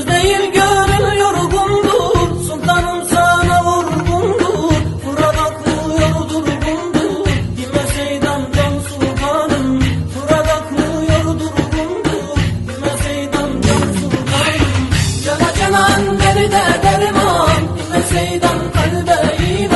Söz değil gönül yorgundur Sultanım sana vurgundur Fırat aklı yordurgundur Dime seydan can sultanım. Fırat aklı yordurgundur Dime seydan can sultanım. Cana canan derde derman Dime seydan kalbe iman.